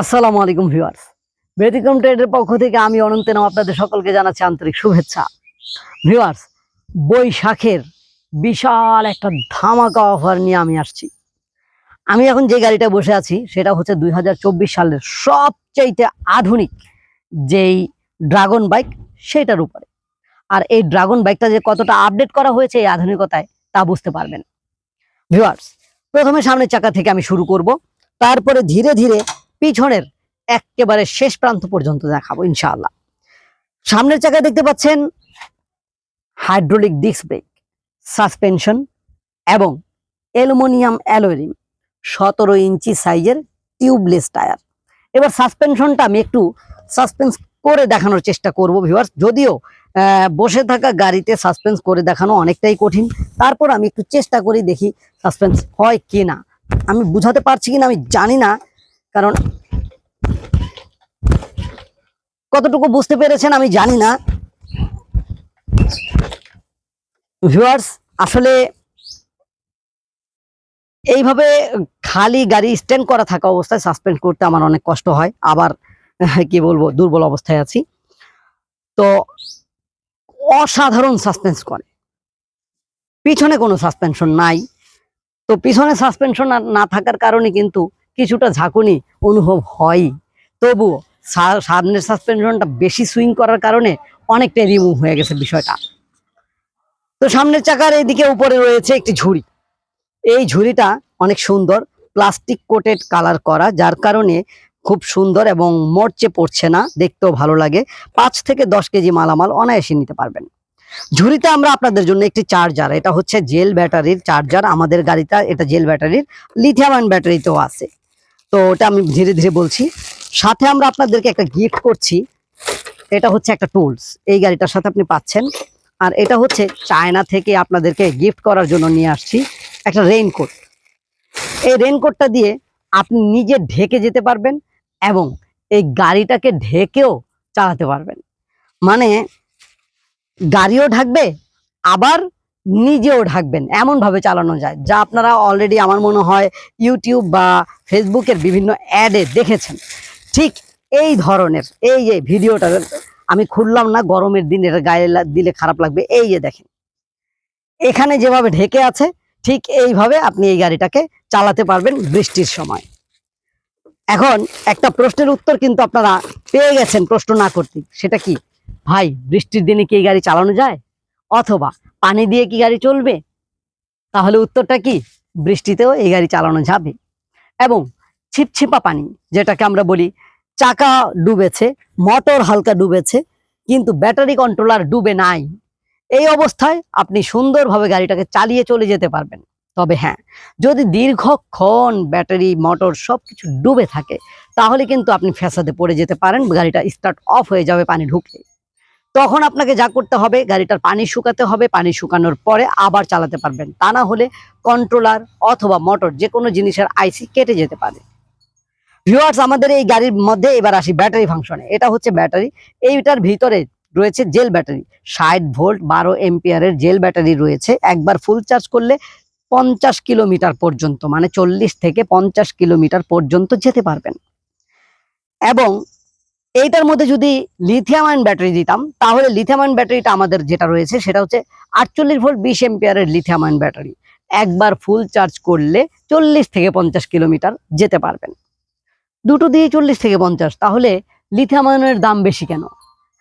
আসসালামু আলাইকুম ভিউয়ার্স। ব্যতিক্রম ট্রেডের পক্ষ থেকে আমি অনন্ত নাম আপনাদের সকলকে জানাচ্ছি আন্তরিক শুভেচ্ছা। ভিউয়ার্স, বৈশাখের বিশাল একটা ধামাকা অফার নিয়ে আমি আসছি। আমি এখন যে গাড়িটা বসে আছি, সেটা হচ্ছে দুই হাজার চব্বিশ সালের সবচাইতে আধুনিক যেই ড্রাগন বাইক সেটার উপরে। আর এই ড্রাগন বাইকটা যে কতটা আপডেট করা হয়েছে এই আধুনিকতায়, তা বুঝতে পারবেন। ভিউয়ার্স, প্রথমে সামনের চাকা থেকে আমি শুরু করব। তারপরে ধীরে ধীরে পিছনের একেবারে শেষ প্রান্ত পর্যন্ত দেখাবো, ইনশাআল্লাহ। সামনের চাকায় দেখতে পাচ্ছেন হাইড্রোলিক ডিস্ক ব্রেক, সাসপেনশন এবং অ্যালুমিনিয়াম অ্যালোরিম সতেরো ইঞ্চি সাইজের টিউবলেস টায়ার। এবার সাসপেনশনটা আমি একটু সাসপেন্স করে দেখানোর চেষ্টা করব, ভিউয়ার্স। যদিও বসে থাকা গাড়িতে সাসপেন্স করে দেখানো অনেকটাই কঠিন। তারপর আমি একটু চেষ্টা করি দেখি সাসপেন্স হয় কি না আমি বুঝাতে পারছি কিনা, আমি জানি না। কারণ কতটুকু বুঝতে পেরেছেন আমি জানি না। ভিউয়ার্স, আসলে এইভাবে খালি গাড়ি স্ট্যান্ড করা থাকা অবস্থায় সাসপেন্ড করতে আমার অনেক কষ্ট হয়। আবার, কি বলব, দুর্বল অবস্থায় আছি। তো অসাধারণ সাসপেন্স করে। পিছনে কোনো সাসপেনশন নাই। তো পিছনে সাসপেনশন না থাকার কারণে কিন্তু কিছুটা ঝাঁকুনি অনুভব হয়। তবুও সামনের সাসপেনশনটা বেশি সুইং করার কারণে অনেকটাই রিমুভ হয়ে গেছে বিষয়টা। তো সামনের চাকার এদিকে উপরে রয়েছে একটি ঝুড়ি। এই ঝুড়িটা অনেক সুন্দর প্লাস্টিক কোটেড কালার করা, যার কারণে খুব সুন্দর এবং মরচে পড়ছে না, দেখতেও ভালো লাগে। পাঁচ থেকে দশ কেজি মালামাল অনায়াসে নিতে পারবেন। ঝুড়িতে আমরা আপনাদের জন্য একটি চার্জার এটা হচ্ছে জেল ব্যাটারির চার্জার আমাদের গাড়িটা, এটা জেল ব্যাটারির লিথিয়াম ব্যাটারিতেও আছে। তো ওটা আমি ধীরে ধীরে বলছি। সাথে আমরা আপনাদেরকে একটা গিফট করছি। এটা হচ্ছে একটা টুলস এই গাড়িটার সাথে আপনি পাচ্ছেন। আর এটা হচ্ছে চায়না থেকে আপনাদেরকে গিফট করার জন্য নিয়ে আসছি একটা রেইনকোট এই রেইনকোটটা দিয়ে আপনি নিজে ঢেকে যেতে পারবেন এবং এই গাড়িটাকে ঢেকেও চালাতে পারবেন। মানে গাড়িও ঢাকবে, আবার নিজেও ঢাকবেন। এমনভাবে চালানো যায়, যা আপনারা অলরেডি আমার মনে হয় ইউটিউব বা ফেসবুকের বিভিন্ন অ্যাডে দেখেছেন। ঠিক এই ধরনের, এই যে ভিডিওটা আমি খুললাম না, গরমের দিন এটা গায়ে দিলে খারাপ লাগবে, এই যে দেখেন। এখানে যেভাবে ঢেকে আছে, ঠিক এইভাবে আপনি এই গাড়িটাকে চালাতে পারবেন বৃষ্টির সময়। এখন একটা প্রশ্নের উত্তর কিন্তু আপনারা পেয়ে গেছেন প্রশ্ন না করতে। সেটা কি? ভাই, বৃষ্টির দিনে কি এই গাড়ি চালানো যায়? অথবা পানি দিয়ে কি গাড়ি চলবে? তাহলে উত্তরটা কি? বৃষ্টিতেও এই গাড়ি চালানো যাবে। এবং ছিপছিপা পানি, যেটাকে আমরা বলি চাকা ডুবেছে, মোটর হালকা ডুবেছে, কিন্তু ব্যাটারি কন্ট্রোলার ডুবে নাই। এই অবস্থায় আপনি সুন্দরভাবে গাড়িটাকে চালিয়ে চলে যেতে পারবেন। তবে হ্যাঁ যদি দীর্ঘক্ষণ ব্যাটারি, মোটর সবকিছু ডুবে থাকে, তাহলে কিন্তু আপনি ফ্যাসাদে পড়ে যেতে পারেন, গাড়িটা স্টার্ট অফ হয়ে যাবে পানি ঢুকলে তখন আপনাকে যা করতে হবে, গাড়িটার পানি শুকাতে হবে, পানি শুকানোর পরে আবার চালাতে পারবেন। তা না হলে কন্ট্রোলার অথবা মোটর যে কোনো জিনিসের আইসি কেটে যেতে পারে। ভিউয়ার্স আমাদের এই গাড়ির মধ্যে এবার আসি ব্যাটারি ফাংশনে এটা হচ্ছে ব্যাটারি এইটার ভিতরে রয়েছে জেল ব্যাটারি ষাট ভোল্ট বারো এম্পিয়ারের জেল ব্যাটারি রয়েছে। একবার ফুল চার্জ করলে পঞ্চাশ কিলোমিটার পর্যন্ত মানে চল্লিশ থেকে পঞ্চাশ কিলোমিটার পর্যন্ত যেতে পারবেন। এবং এইটার মধ্যে যদি লিথিয়াম আয়ন ব্যাটারি দিতাম, তাহলে লিথিয়াম আয়ন ব্যাটারিটা আমাদের যেটা রয়েছে সেটা হচ্ছে আটচল্লিশ ভোল্ট বিশ এম্পিয়ারের লিথিয়াম আয়ন ব্যাটারি একবার ফুল চার্জ করলে চল্লিশ থেকে পঞ্চাশ কিলোমিটার যেতে পারবেন। দুটো দিয়ে চল্লিশ থেকে পঞ্চাশ, তাহলে লিথিয়াম আয়নের দাম বেশি কেন?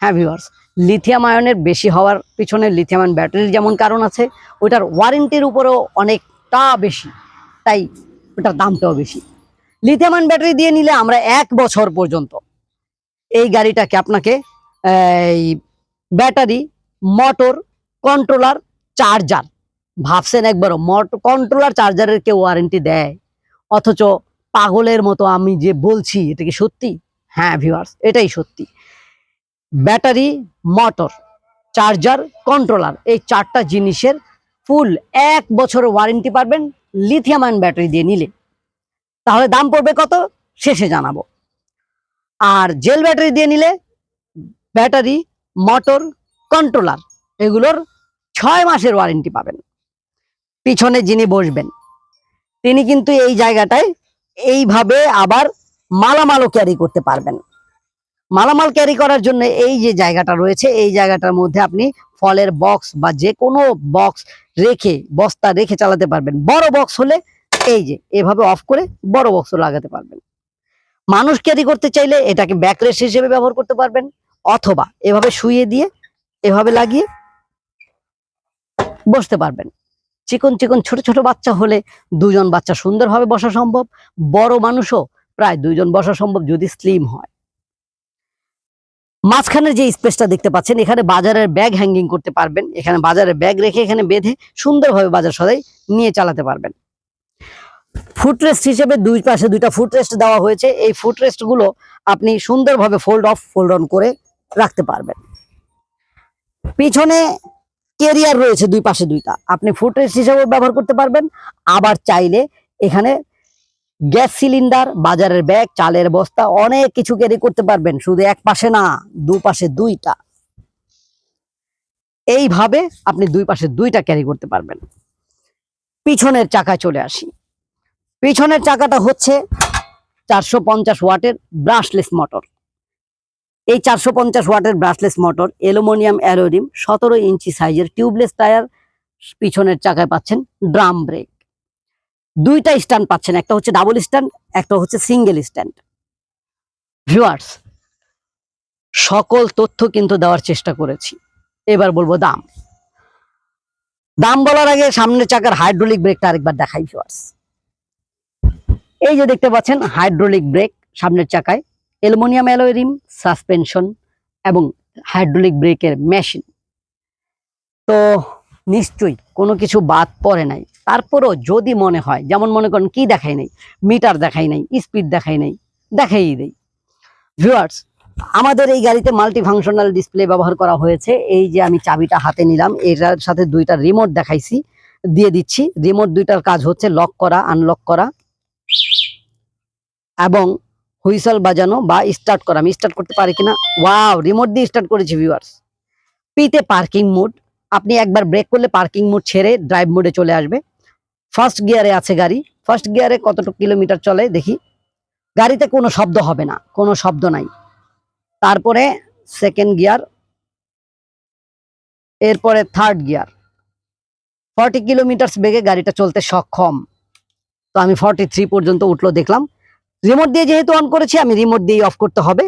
হ্যাঁ ভিউয়ার্স লিথিয়াম আয়নের বেশি হওয়ার পিছনে লিথিয়াম আয়ন ব্যাটারির যেমন কারণ আছে ওটার ওয়ারেন্টির উপরেও অনেকটা বেশি, তাই ওটার দামটাও বেশি। লিথিয়াম আয়ন ব্যাটারি দিয়ে নিলে আমরা এক বছর পর্যন্ত এই গাড়িটাকে আপনাকে, এই ব্যাটারি, মোটর কন্ট্রোলার চার্জার ভাবছেন একবারও মোটর কন্ট্রোলার চার্জারের কেউ ওয়ারেন্টি দেয়? অথচ পাগলের মতো আমি যে বলছি, এটা কি সত্যি? হ্যাঁ ভিউয়ার্স এটাই সত্যি। ব্যাটারি, মোটর চার্জার কন্ট্রোলার এই চারটা জিনিসের ফুল এক বছর ওয়ারেন্টি পারবেন লিথিয়াম ব্যাটারি দিয়ে নিলে। তাহলে দাম পড়বে কত? শেষে জানাব। আর জেল ব্যাটারি দিয়ে নিলে ব্যাটারি, মোটর, কন্ট্রোলার, এগুলোর ছয় মাসের ওয়ারেন্টি পাবেন। পিছনে যিনি বসবেন, তিনি কিন্তু এই জায়গাটায় এইভাবে আবার মালামালও ক্যারি করতে পারবেন। মালামাল ক্যারি করার জন্য এই যে জায়গাটা রয়েছে, এই জায়গাটার মধ্যে আপনি ফলের বক্স বা যে কোনো বক্স রেখে, বস্তা রেখে চালাতে পারবেন। বড় বক্স হলে এই যে, এভাবে অফ করে বড় বক্সও লাগাতে পারবেন। মানুষ ক্যারি করতে চাইলে এটাকে ব্যাকরেস হিসেবে ব্যবহার করতে পারবেন, অথবা এভাবে শুয়ে দিয়ে এভাবে লাগিয়ে বসতে পারবেন। চিকন চিকন ছোট ছোট বাচ্চা হলে দুজন বাচ্চা সুন্দরভাবে বসা সম্ভব, বড় মানুষও প্রায় দুইজন বসা সম্ভব যদি স্লিম হয়। মাঝখানের যে স্পেসটা দেখতে পাচ্ছেন, এখানে বাজারের ব্যাগ হ্যাঙ্গিং করতে পারবেন। এখানে বাজারের ব্যাগ রেখে এখানে বেঁধে সুন্দরভাবে বাজার সদাই নিয়ে চালাতে পারবেন। ফুটরেস্ট হিসেবে দুই পাশে দুইটা ফুটরেস্ট দেওয়া হয়েছে। এই ফুটরেস্টগুলো আপনি সুন্দরভাবে ফোল্ড অফ ফোল্ড অন করে রাখতে পারবেন। পিছনে কেরিয়ার রয়েছে দুই পাশে দুইটা। আপনি ফুটরেস্ট হিসেবে ব্যবহার করতে পারবেন। আবার চাইলে এখানে গ্যাস সিলিন্ডার, বাজারের ব্যাগ, চালের বস্তা, অনেক কিছু ক্যারি করতে পারবেন। শুধু এক পাশে না দুপাশে দুইটা। এইভাবে আপনি দুই পাশে দুইটা ক্যারি করতে পারবেন। পিছনের চাকায় চলে আসি। পিছনের চাকাটা হচ্ছে চারশো পঞ্চাশ ওয়াটের ব্রাশলেস মোটর এই চারশো পঞ্চাশ ওয়াটের ব্রাশলেস মোটর অ্যালুমিনিয়াম অ্যালোরিম সতেরো ইঞ্চি সাইজের টিউবলেস টায়ার পিছনের চাকায় পাচ্ছেন ড্রাম ব্রেক দুইটা স্ট্যান্ড পাচ্ছেন, একটা হচ্ছে ডাবল স্ট্যান্ড একটা হচ্ছে সিঙ্গেল স্ট্যান্ড ভিউয়ার্স সকল তথ্য কিন্তু দেওয়ার চেষ্টা করেছি। এবার বলব দাম। দাম বলার আগে সামনের চাকার হাইড্রোলিক ব্রেকটা আরেকবার দেখাই ভিউয়ার্স এই যে দেখতে পাচ্ছেন হাইড্রোলিক ব্রেক সামনের চাকায় অ্যালুমিনিয়াম অ্যালয় রিম সাসপেনশন এবং হাইড্রোলিক ব্রেকের মেশিন তো নিশ্চয়ই কোনো কিছু বাদ পড়ে নাই। তারপরও যদি মনে হয়, যেমন মনে করেন কি দেখাই নাই মিটার দেখাই নাই স্পিড দেখাই নাই, দেখাই দেই। ভিউয়ার্স আমাদের এই গাড়িতে মাল্টি ফাংশনাল ডিসপ্লে ব্যবহার করা হয়েছে। এই যে আমি চাবিটা হাতে নিলাম, এটার সাথে দুইটা রিমোট দেখাইছি, দিয়ে দিচ্ছি। রিমোট দুইটার কাজ হচ্ছে লক করা আনলক করা। এবং হুইসল বাজানো বা স্টার্ট করা, আমি স্টার্ট করতে পারি কিনা? ওয়াও রিমোট দিয়ে স্টার্ট করেছি ভিউয়ার্স পিতে পার্কিং মোড আপনি একবার ব্রেক করলে পার্কিং মোড ছেড়ে ড্রাইভ মোডে চলে আসবে। ফার্স্ট গিয়ারে আছে গাড়ি ফার্স্ট গিয়ারে কতটুকু কিলোমিটার চলে, দেখি। গাড়িতে কোনো শব্দ হবে না, কোনো শব্দ নাই। তারপরে সেকেন্ড গিয়ার এরপরে থার্ড গিয়ার ফর্টি কিলোমিটার বেগে গাড়িটা চলতে সক্ষম। তো আমি ফর্টি থ্রি পর্যন্ত উঠল, দেখলাম। রিমোট দিয়ে যেহেতু অন করেছি, আমি রিমোট দিয়ে অফ করতে হবে।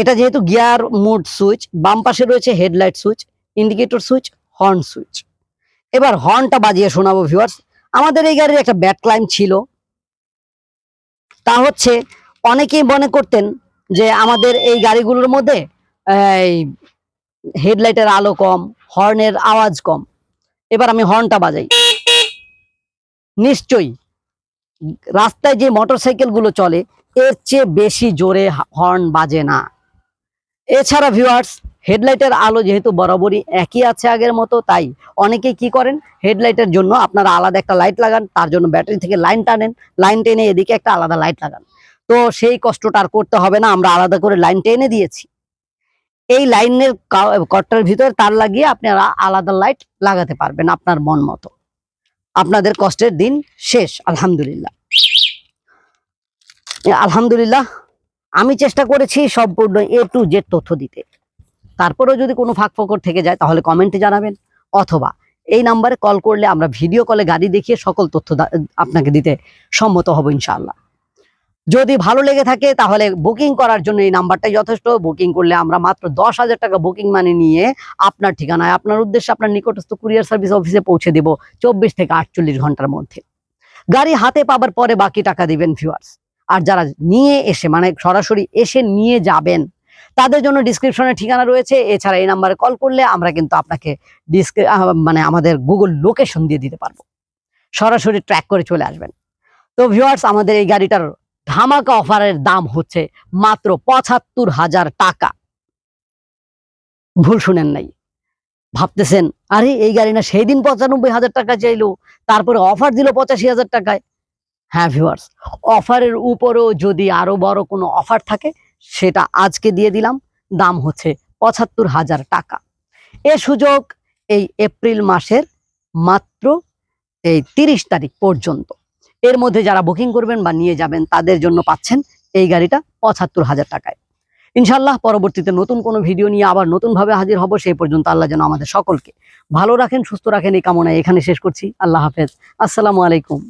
এটা যেহেতু গিয়ার মোড সুইচ বাম পাশে রয়েছে headlight switch indicator switch horn switch এবার হর্নটা বাজিয়ে শোনাবো ভিউয়ার্স আমাদের এই গাড়ির একটা ব্যাট ক্লাইম ছিল। তা হচ্ছে, অনেকেই মনে করতেন যে আমাদের এই গাড়িগুলোর মধ্যে, এই হেডলাইটের আলো কম হর্নের আওয়াজ কম। এবার আমি হর্নটা বাজাই। নিশ্চয়ই রাস্তায় যে মোটরসাইকেলগুলো চলে, এর চেয়ে বেশি জোরে হর্ন বাজে না। এছাড়া ভিউয়ার্স হেডলাইটের আলো যেহেতু বরাবরই একই আছে আগের মতো, তাই অনেকেই কি করেন, হেডলাইটের জন্য আপনারা আলাদা একটা লাইট লাগান, তার জন্য ব্যাটারি থেকে লাইন টানেন লাইন টেনে এদিকে একটা আলাদা লাইট লাগান। তো সেই কষ্টটা আর করতে হবে না, আমরা আলাদা করে লাইন টেনে দিয়েছি। এই লাইনের কটটার ভিতরে তার লাগিয়ে আপনারা আলাদা লাইট লাগাতে পারবেন আপনার মন মতো। আপনাদের কষ্টের দিন শেষ, আলহামদুলিল্লাহ। আলহামদুলিল্লাহ, আমি চেষ্টা করেছি সম্পূর্ণ এ টু জেড তথ্য দিতে। তারপরেও যদি কোনো ফাঁক ফোকর থেকে যায়, তাহলে কমেন্টে জানাবেন, অথবা এই নাম্বারে কল করলে আমরা ভিডিও কলে গাড়ি দেখিয়ে সকল তথ্য আপনাকে দিতে সম্মত হব ইনশাআল্লাহ। যদি ভালো লেগে থাকে, তাহলে বুকিং করার জন্য এই নাম্বারটাই যথেষ্ট। বুকিং করলে আমরা মাত্র দশ হাজার টাকা বুকিং মানি নিয়ে আপনার ঠিকানায়, আপনার উদ্দেশ্যে আপনার নিকটস্থ কুরিয়ার সার্ভিস অফিসে পৌঁছে দেব চব্বিশ থেকে আটচল্লিশ ঘণ্টার মধ্যে। গাড়ি হাতে পাবার পরে বাকি টাকা দিবেন ভিউয়ার্স আর যারা নিয়ে এসে মানে সরাসরি এসে নিয়ে যাবেন, তাদের জন্য ডিসক্রিপশনে ঠিকানা রয়েছে। এছাড়া এই নাম্বারে কল করলে আমরা কিন্তু আপনাকে মানে আমাদের গুগল লোকেশন দিয়ে দিতে পারব। সরাসরি ট্র্যাক করে চলে আসবেন। তো ভিউয়ার্স আমাদের এই গাড়িটার ধামাকা অফারের দাম হচ্ছে মাত্র পঁচাত্তর হাজার টাকা। ভুল শুনেন নাই। ভাবতেছেন, আরে এই গাড়ি না সেই দিন পঁচানব্বই হাজার টাকা চাইলো, তারপরে অফার দিল পঁচাশি হাজার টাকায়। হ্যাঁ ভিউয়ার্স অফারের উপরেও যদি আরও বড় কোনো অফার থাকে, সেটা আজকে দিয়ে দিলাম। দাম হচ্ছে পঁচাত্তর হাজার টাকা। এ সুযোগ এই এপ্রিল মাসের মাত্র এই তিরিশ তারিখ পর্যন্ত। এর মধ্যে যারা বুকিং করবেন বা নিয়ে যাবেন, তাদের জন্য পাচ্ছেন এই গাড়িটা পঁচাত্তর হাজার টাকায়। ইনশাল্লাহ পরবর্তীতে নতুন কোনো ভিডিও নিয়ে আবার নতুনভাবে হাজির হব, সেই পর্যন্ত আল্লাহ যেন আমাদের সকলকে ভালো রাখেন, সুস্থ রাখেন, এই কামনায় এখানে শেষ করছি। আল্লাহ হাফেজ। আসসালামু আলাইকুম।